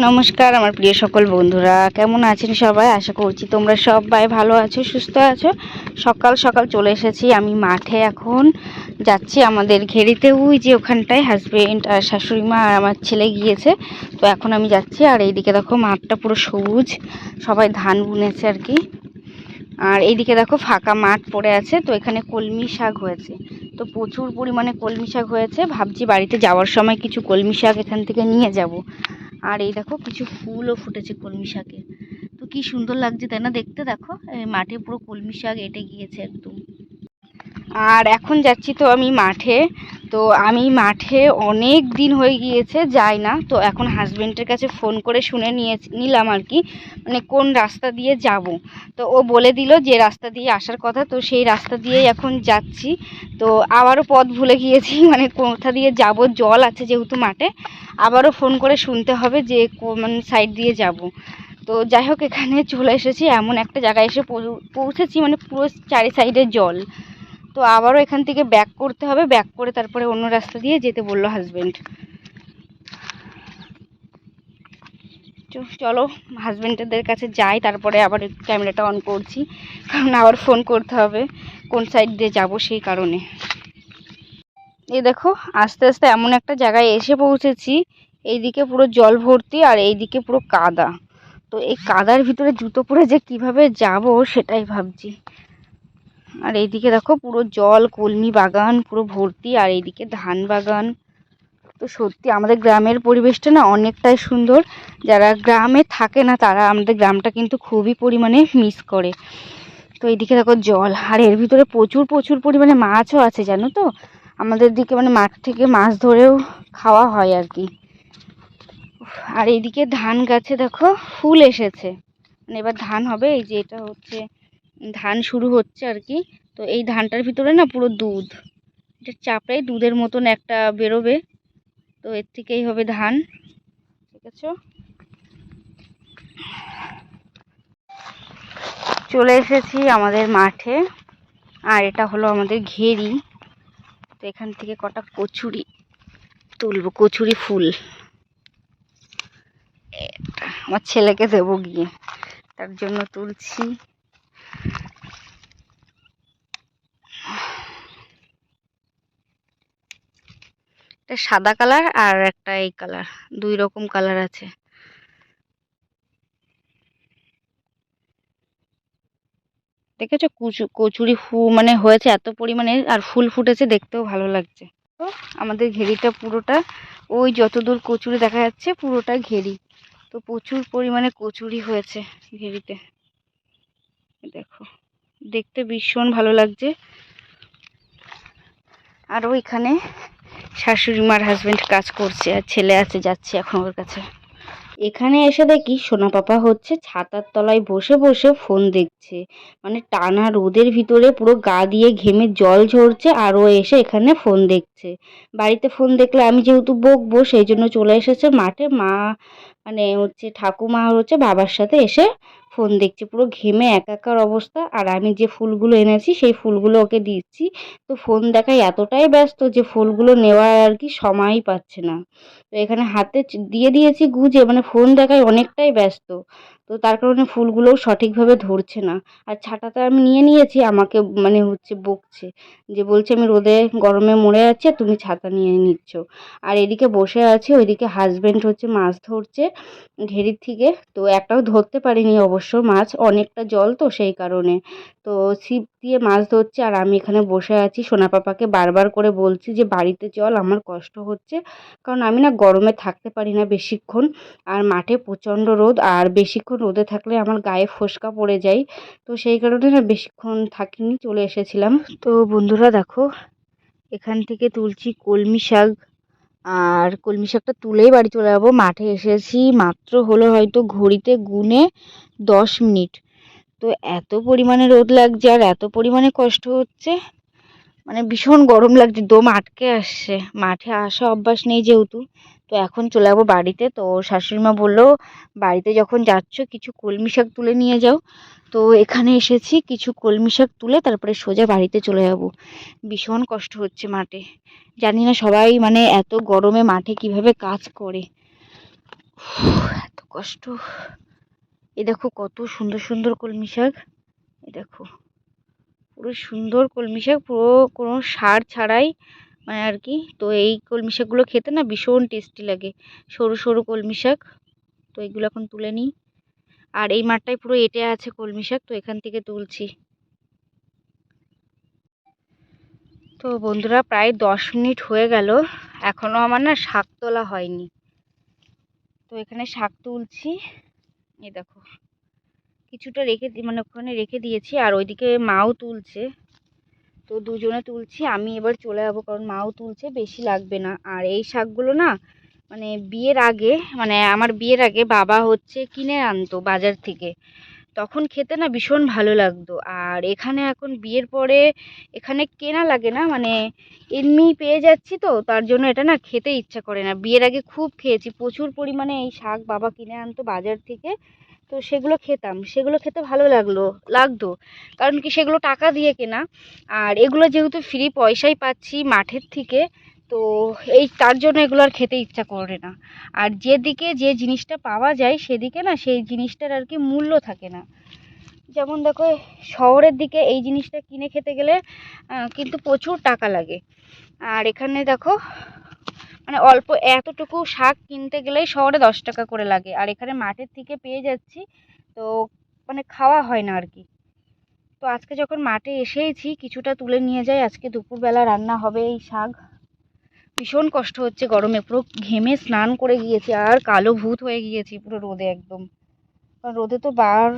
নমস্কার, আমার প্রিয় সকল বন্ধুরা। কেমন আছেন সবাই? আশা করছি তোমরা সবাই ভালো আছো, সুস্থ আছো। সকাল সকাল চলে এসেছি আমি মাঠে এখন। যাচ্ছি আমাদের ঘেরিতে, ওই যে ওখানটায় হাজবেন্ড আর শাশুড়ি মা আর আমার ছেলে গিয়েছে। তো এখন আমি যাচ্ছি, আর এইদিকে দেখো মাঠটা পুরো সবুজ, সবাই ধান বুনেছে আর কি। আর এইদিকে দেখো ফাঁকা মাঠ পড়ে আছে, তো এখানে কলমি শাক হয়েছে। তো প্রচুর পরিমাণে কলমি শাক হয়েছে, ভাবছি বাড়িতে যাওয়ার সময় কিছু কলমি শাক এখান থেকে নিয়ে যাব। আর এই দেখো কিছু ফুলও ফুটেছে কলমি শাকে। তো কি সুন্দর লাগছে তাই না? দেখতে দেখো মাঠে পুরো কলমি শাক এঁটে গিয়েছে একদম। আর এখন যাচ্ছি তো আমি মাঠে। তো আমি মাঠে অনেক দিন হয়ে গিয়েছে, যাই না। তো এখন হাজবেন্ডের কাছে ফোন করে শুনে নিয়ে নিলাম আর কি মানে কোন রাস্তা দিয়ে যাব। তো ও বলে দিল যে রাস্তা দিয়ে আসার কথা, তো সেই রাস্তা দিয়েই এখন যাচ্ছি। তো আবারও পথ ভুলে গিয়েছি মানে কোথা দিয়ে যাব, জল আছে যেহেতু মাঠে। আবারও ফোন করে শুনতে হবে যে কোন সাইড দিয়ে যাব। তো যাই হোক, এখানে চলে এসেছি, এমন একটা জায়গায় এসে পৌঁছেছি মানে পুরো চারি সাইডে জল। তো আবারও এখান থেকে ব্যাক করতে হবে ব্যাক করে তারপরে অন্য রাস্তা দিয়ে যেতে বলল হাজবেন্ড চলো হাজবেন্ডদের কাছে যাই, তারপরে আবার ক্যামেরাটা অন করছি, কারণ আবার ফোন করতে হবে, কোন সাইড দিয়ে যাব সেই কারণে। এই দেখো, আস্তে আস্তে এমন একটা জায়গায় এসে পৌঁছেছি, এইদিকে পুরো জল ভর্তি আর এইদিকে পুরো কাদা। তো এই কাদার ভিতরে জুতো পরে যে কীভাবে যাব সেটাই ভাবছি। আর এইদিকে দেখো পুরো জল, কলমি বাগান, পুরো ভর্তি, আর এইদিকে ধান বাগান। তো সত্যি আমাদের গ্রামের পরিবেশটা না অনেকটাই সুন্দর। যারা গ্রামে থাকে না, তারা আমাদের গ্রামটা কিন্তু খুবই পরিমাণে মিস করে। তো এইদিকে দেখো জল, আর এর ভিতরে প্রচুর প্রচুর পরিমাণে মাছও আছে, জানো তো? আমাদের দিকে মানে মাঠ থেকে মাছ ধরেও খাওয়া হয় আর কি। আর এইদিকে ধান গাছে দেখো ফুল এসেছে। মানে এবার ধান হবে, এই যে এটা হচ্ছে ধান শুরু হচ্ছে আর কি। তো এই ধানটার ভিতরে না পুরো দুধ। এটা চাপড়ে দুধের মতন একটা বেরোবে। তো এর থেকেই হবে ধান। ঠিক আছে? চলে এসেছি আমাদের মাঠে। আর এটা হলো আমাদের ঘেরি। তো এখান থেকে কটা কচুরি তুলবো। কচুরি ফুল। আমার ছেলেকে দেবো গিয়ে। তার জন্য তুলছি। সাদা কালার আর একটা এই কালার, দুই রকম কালার আছে। দেখেছ কুচু, কচুরি ফু মানে হয়েছে এত পরিমাণে আর ফুল ফুটেছে, দেখতেও ভালো লাগছে। তো আমাদের ঘেরিটা পুরোটা, ওই যতদূর কচুরি দেখা যাচ্ছে পুরোটা ঘেরি। তো প্রচুর পরিমাণে কচুরি হয়েছে ঘেরিতে। দেখো, দেখতে ভীষণ ভালো লাগছে। আর ওইখানে শাশুড়ি মার হাজবেন্ড কাজ করছে আর ছেলে আছে, যাচ্ছে এখন ওর কাছে। এখানে এসে দেখি সোনা পাপা হচ্ছে ছাতার তলায় বসে বসে ফোন দেখছে। মানে টানা রোদের ভিতরে পুরো গা দিয়ে ঘেমে জল ঝরছে আর ও এসে এখানে ফোন দেখছে। বাড়িতে ফোন দেখলে আমি যেহেতু বকবো, সেই জন্য চলে এসেছে মাঠে। মা মানে হচ্ছে ঠাকুমা হচ্ছে বাবার সাথে এসে ফোন দেখছে, পুরো ঘেমে একাকার অবস্থা। আর আমি যে ফুলগুলো এনেছি, সেই ফুলগুলো ওকে দিচ্ছি। তো ফোন দেখায় এতটাই ব্যস্ত যে ফুলগুলো নেওয়ার আর কি সময়ই পাচ্ছে না। তো এখানে হাতে দিয়ে দিয়েছি গুজে মানে ফোন দেখায় অনেকটাই ব্যস্ত। তো তার কারণে ফুলগুলোও সঠিকভাবে ধরছে না। আর ছাতাটা আমি নিয়ে নিয়েছি, আমাকে মানে হচ্ছে বকছে যে বলছে, আমি রোদে গরমে মরে যাচ্ছি তুমি ছাতা নিয়ে নিচ্ছ। আর এদিকে বসে আছি, ওইদিকে হাজবেন্ড হচ্ছে মাছ ধরছে ঘেরির থেকে। তো একটাও ধরতে পারিনি অবশ্য মাছ, অনেকটা জল তো সেই কারণে। তো ছিপ দিয়ে মাছ ধরছে আর আমি এখানে বসে আছি। সোনা পাপাকে বারবার করে বলছি যে, বাড়িতে চল, আমার কষ্ট হচ্ছে। কারণ আমি না গরমে থাকতে পারি না বেশিক্ষণ। আর মাঠে প্রচণ্ড রোদ, আর বেশিক্ষণ রোদে থাকলে আমার গায়ে ফোস্কা পড়ে যায়। তো সেই কারণে না বেশিক্ষণ থাকিনি, চলে এসেছিলাম। তো বন্ধুরা দেখো, এখান থেকে তুলছি কলমি শাক। আর কলমি শাকটা তুলেই বাড়ি চলে যাব। মাঠে এসেছি, মাত্র হলো হয়তো ঘড়িতে গুনে দশ মিনিট। তো এত পরিমাণে রোদ লাগছে আর এত পরিমাণে কষ্ট হচ্ছে। মানে ভীষণ গরম লাগছে, দম আটকে আসছে। মাঠে আসা অভ্যাস নেই যেহেতু। তো এখন চলে যাব বাড়িতে। তো শাশুড়িমা বলল, বাড়িতে যখন যাচ্ছ, কিছু কলমি শাক তুলে নিয়ে যাও। তো এখানে এসেছি, কিছু কলমি শাক তুলে তারপরে সোজা বাড়িতে চলে যাব। ভীষণ কষ্ট হচ্ছে মাঠে। জানি না সবাই মানে এত গরমে মাঠে কীভাবে কাজ করে। এত কষ্ট। এ দেখো কত সুন্দর সুন্দর কলমি শাক। এ দেখো। পুরো সুন্দর কলমি শাক, পুরো কোনো সার ছাড়াই মানে আর কি। তো এই কলমি শাকগুলো খেতে না ভীষণ টেস্টি লাগে। সরু সরু কলমি শাক। তো এগুলো এখন তুলে নিই। আর এই মাঠটায় পুরো এঁটে আছে কলমি শাক, তো এখান থেকে তুলছি। তো বন্ধুরা, প্রায় দশ মিনিট হয়ে গেল। এখনও আমার না শাক তোলা হয়নি। তো এখানে শাক তুলছি। এই দেখো। কিছুটা রেখে মানে ওখানে রেখে দিয়েছি আর ওইদিকে মাও তুলছে। তো দুজনে তুলছি, আমি এবার চলে যাব কারণ মাও তুলছে, বেশি লাগবে না। আর এই শাকগুলো না মানে বিয়ের আগে মানে আমার বিয়ের আগে বাবা হচ্ছে কিনে আনতো বাজার থেকে। তখন খেতে না ভীষণ ভালো লাগতো। আর এখানে এখন বিয়ের পরে এখানে কেনা লাগে না মানে এমনি পেয়ে যাচ্ছি তো, তার জন্য এটা না খেতে ইচ্ছা করে না। বিয়ের আগে খুব খেয়েছি, প্রচুর পরিমাণে এই শাক বাবা কিনে আনতো বাজার থেকে। তো সেগুলো খেতাম। সেগুলো খেতে ভালো লাগল, লাগতো। কারণ কি সেগুলো টাকা দিয়ে কেনা। আর এগুলো যেহেতু ফ্রি পয়সাই পাচ্ছি মাঠের থেকে, তো এই তার জন্য এগুলো আর খেতে ইচ্ছা করে না। আর যেদিকে যে জিনিসটা পাওয়া যায় সেদিকে না সেই জিনিসটার আর কি মূল্য থাকে না। যেমন দেখো, শহরের দিকে এই জিনিসটা কিনে খেতে গেলে কিন্তু প্রচুর টাকা লাগে। আর এখানে দেখো মানে অল্প এতটুকু শাক কিনতে গেলেই শহরে দশ টাকা করে লাগে। আর এখানে মাঠের থেকে পেয়ে যাচ্ছি, তো মানে খাওয়া হয় না আর কি তো আজকে যখন মাঠে এসেইছি, কিছুটা তুলে নিয়ে যাই। আজকে দুপুরবেলা রান্না হবে এই শাক। ভীষণ কষ্ট হচ্ছে গরমে, পুরো ঘেমে স্নান করে গিয়েছি। আর কালো ভূত হয়ে গিয়েছি পুরো রোদে একদম। কারণ রোদে তো বার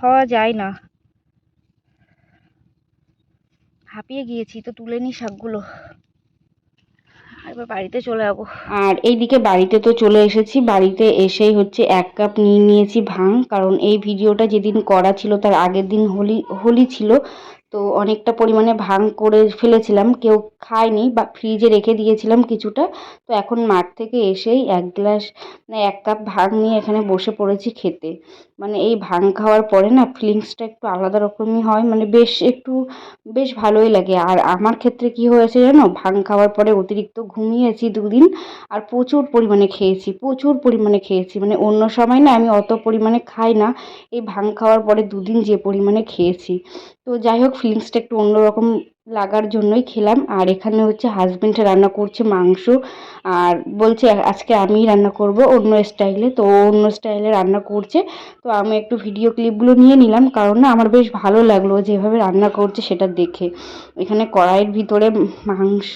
হওয়া যায় না। হাঁপিয়ে গিয়েছি, তো তুলে নি শাকগুলো। এবার বাড়িতে চলে যাব। আর এইদিকে বাড়িতে তো চলে এসেছি। বাড়িতে এসেই হচ্ছে এক কাপ নিয়ে নিয়েছি ভাং, কারণ এই ভিডিওটা যেদিন করা ছিল তার আগের দিন হোলি হোলি ছিল। তো অনেকটা পরিমাণে ভাং করে ফেলেছিলাম। কেউ খায়নি বা ফ্রিজে রেখে দিয়েছিলাম কিছুটা। তো এখন মাঠ থেকে এসেই এক গ্লাস মানে এক কাপ ভাং নিয়ে এখানে বসে পড়েছি খেতে। মানে এই ভাং খাওয়ার পরে না ফিলিংসটা একটু আলাদা রকমই হয়। মানে বেশ একটু, বেশ ভালোই লাগে। আর আমার ক্ষেত্রে কি হয়েছে জানো? ভাং খাওয়ার পরে অতিরিক্ত ঘুমিয়েছি দুদিন আর প্রচুর পরিমাণে খেয়েছি, প্রচুর পরিমাণে খেয়েছি। মানে অন্য সময় না আমি অত পরিমাণে খাই না। এই ভাং খাওয়ার পরে দুদিন যে পরিমাণে খেয়েছি। তো যাই হোক ফিলিংসটা একটু অন্যরকম লাগার জন্যই খেলাম। আর এখানে হচ্ছে হাজব্যান্ড রান্না করছে মাংস। আর বলছে, আজকে আমি রান্না করব অন্য স্টাইলে তো অন্য স্টাইলে রান্না করছে। তো আমি একটু ভিডিও ক্লিপগুলো নিয়ে নিলাম। কারণ না, আমার বেশ ভালো লাগল যেভাবে রান্না করছে সেটা দেখে। এখানে কড়াইয়ের ভিতরে মাংস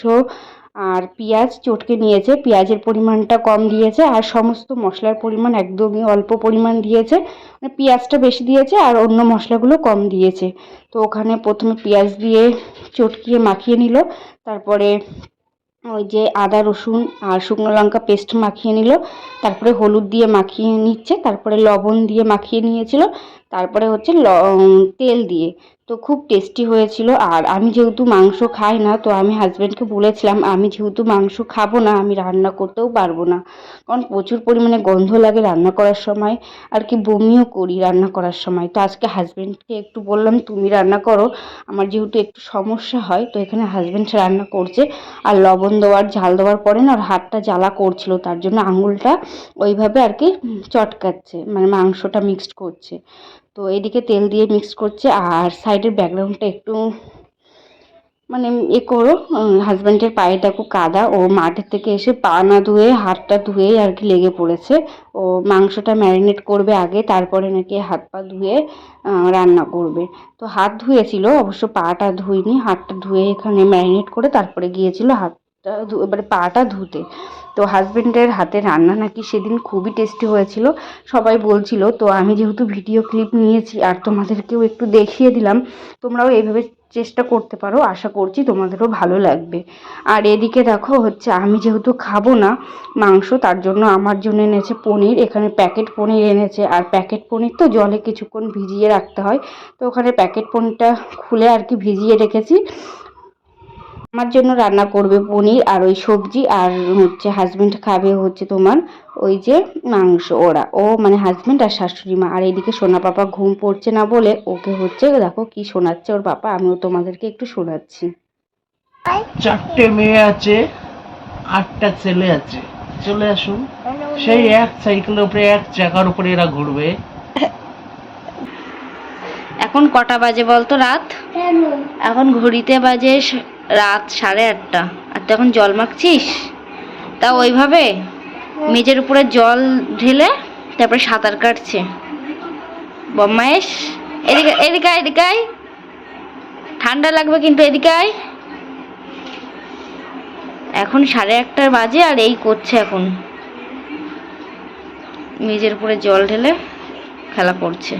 আর পেঁয়াজ চটকে নিয়েছে। পেঁয়াজের পরিমাণটা কম দিয়েছে আর সমস্ত মশলার পরিমাণ একদমই অল্প পরিমাণ দিয়েছে। মানে পেঁয়াজটা বেশি দিয়েছে আর অন্য মশলাগুলো কম দিয়েছে। তো ওখানে প্রথমে পেঁয়াজ দিয়ে চটকিয়ে মাখিয়ে নিল। তারপরে ওই যে আদা, রসুন আর শুকনো লঙ্কা পেস্ট মাখিয়ে নিল। তারপরে হলুদ দিয়ে মাখিয়ে নিচ্ছে। তারপরে লবণ দিয়ে মাখিয়ে নিয়েছিল। তারপরে হচ্ছে তেল দিয়ে। তো খুব টেস্টি হয়েছিল। আর আমি যেহেতু মাংস খাই না, তো আমি হাজব্যান্ডকে বলেছিলাম, আমি যেহেতু মাংস খাব না, আমি রান্না করতেও পারব না। কারণ প্রচুর পরিমাণে গন্ধ লাগে রান্না করার সময়, আর কি বমিও করি রান্না করার সময়। তো আজকে হাজব্যান্ডকে একটু বললাম, তুমি রান্না করো, আমার যেহেতু একটু সমস্যা হয়, তো এখানে হাজব্যান্ড রান্না করছে। আর লবণ দেওয়ার, ঝাল দেওয়ার পরে না ওর হাতটা জ্বালা করছিল, তার জন্য আঙুলটা ওইভাবে আর কি চটকাচ্ছে মানে মাংসটা মিক্সড করছে। তো এদিকে তেল দিয়ে মিক্স করছে আর সাইডের ব্যাকগ্রাউন্ডটা একটু মানে এ করো হাজব্যান্ডের পায়ে দেখো কাদা, ও মাঠের থেকে এসে পা না ধুয়ে, হাতটা ধুয়েই আর কি লেগে পড়েছে। ও মাংসটা ম্যারিনেট করবে আগে, তারপরে নাকি হাত পা ধুয়ে রান্না করবে। তো হাত ধুয়েছিল, অবশ্য পাটা ধুইনি, হাতটা ধুয়ে এখানে ম্যারিনেট করে তারপরে গিয়েছিল হাতটা ধু, এবারে পাটা ধুতে। তো হাজব্যান্ডের হাতে রান্না নাকি সেদিন খুবই টেস্টি হয়েছিল। সবাই বলছিল, তো আমি যেহেতু ভিডিও ক্লিপ নিয়েছি আর তোমাদেরকেও একটু দেখিয়ে দিলাম, তোমরাও এইভাবে চেষ্টা করতে পারো, আশা করছি তোমাদেরও ভালো লাগবে। আর এদিকে দেখো হচ্ছে, আমি যেহেতু খাব না মাংস, তার জন্য আমার জন্য এনেছে পনির, এখানে প্যাকেট পনির এনেছে। আর প্যাকেট পনির তো জলে কিছুক্ষণ ভিজিয়ে রাখতে হয়, তো ওখানে প্যাকেট পনিরটা খুলে আর কি ভিজিয়ে রেখেছি। আমার জন্য রান্না করবে পনির আর ওই সবজি আর হচ্ছে হাজবেন্ড খাবে হচ্ছে তোমার ওই যে মাংস ওরা। ও মানে হাজবেন্ড আর শাশুড়ি মা। আর এইদিকে সোনা পাপা ঘুম পড়ছে না বলে ওকে হচ্ছে দেখো কি শোনাচ্ছে ওর পাপা আমিও তোমাদেরকে একটু শোনাচ্ছি। চারটে মেয়ে আছে আটটা ছেলে আছে। চলে আসুন। সেই এক সাইকেলের উপরে এক চাকার উপরে এরা ঘুরবে। এখন কটা বাজে বলতো রাত? এখন ঘড়িতে বাজে রাত সাড়ে আটটা। আর তুই এখন জল মাখছিস? তা ওইভাবে মেজের উপরে জল ঢেলে তারপরে সাঁতার কাটছে। বম্মায়েশ এদিকে এদিকে আয়, এদিকে ঠান্ডা লাগবে কিন্তু এদিকে এখন সাড়ে একটার বাজে আর এই করছে এখন। মেজের উপরে জল ঢেলে খেলা করছে।